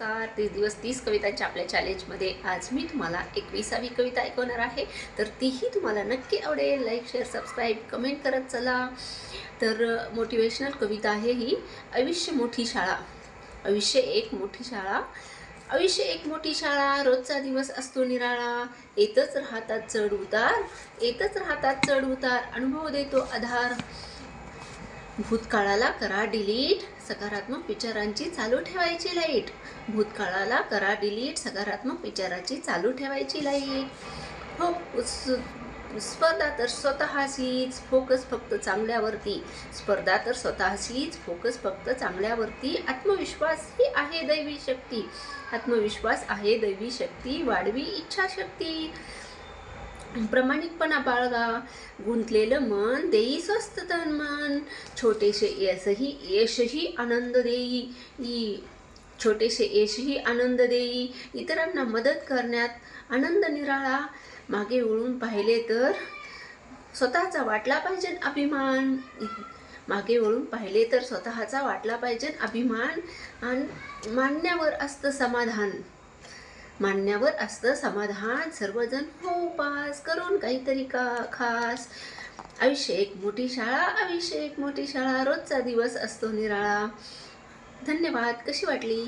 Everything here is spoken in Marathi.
नमस्कार तीस दिवस तीस कवितांच्या आपल्या चॅलेंजमध्ये आज मी तुम्हाला एकविसावी कविता ऐकवणार आहे. तर तीही तुम्हाला नक्की आवडेल. लाईक शेअर सबस्क्राईब कमेंट करत चला. तर मोटिवेशनल कविता आहे ही. आयुष्य मोठी शाळा. आयुष्य एक मोठी शाळा. आयुष्य एक मोठी शाळा. रोजचा दिवस असतो निराळा. येतच राहतात चढ उतार. येतच राहतात चढ उतार. अनुभव देतो आधार. भूतकाळाला करा डिलीट सकारात्मक विचारांची चालू ठेवायची लाइट. भूतकाळाला करा डिलीट सकारात्मक विचाराची चालू ठेवायची लाइट. हो स्पर्धा तर स्वतःशीच फोकस फक्त चांगल्यावरती. स्पर्धा तर स्वतःशीच फोकस फक्त चांगल्यावरती. आत्मविश्वास ही आहे दैवी शक्ती. आत्मविश्वास आहे दैवी शक्ती वाढवी इच्छाशक्ती. प्रामाणिकपणा बाळगा गुंतलेलं मन देई स्वस्त तन मन. छोटेसे यशही यशही आनंद देई. ई छोटेसे यशही आनंद देई. इतरांना मदत करण्यात आनंद निराळा. मागे वळून पाहिले तर स्वतःचा वाटला पाहिजे अभिमान. मागे वळून पाहिले तर स्वतःचा वाटला पाहिजे अभिमान. आणि मान्यावर असतं समाधान. मांडण्यावर असतं. समाधान सर्वजण हो उपास करून काहीतरी का खास. आयुष्य एक मोठी शाळा आयुष्य एक मोठी शाळा. रोजचा दिवस असतो निराळा. धन्यवाद. कशी वाटली?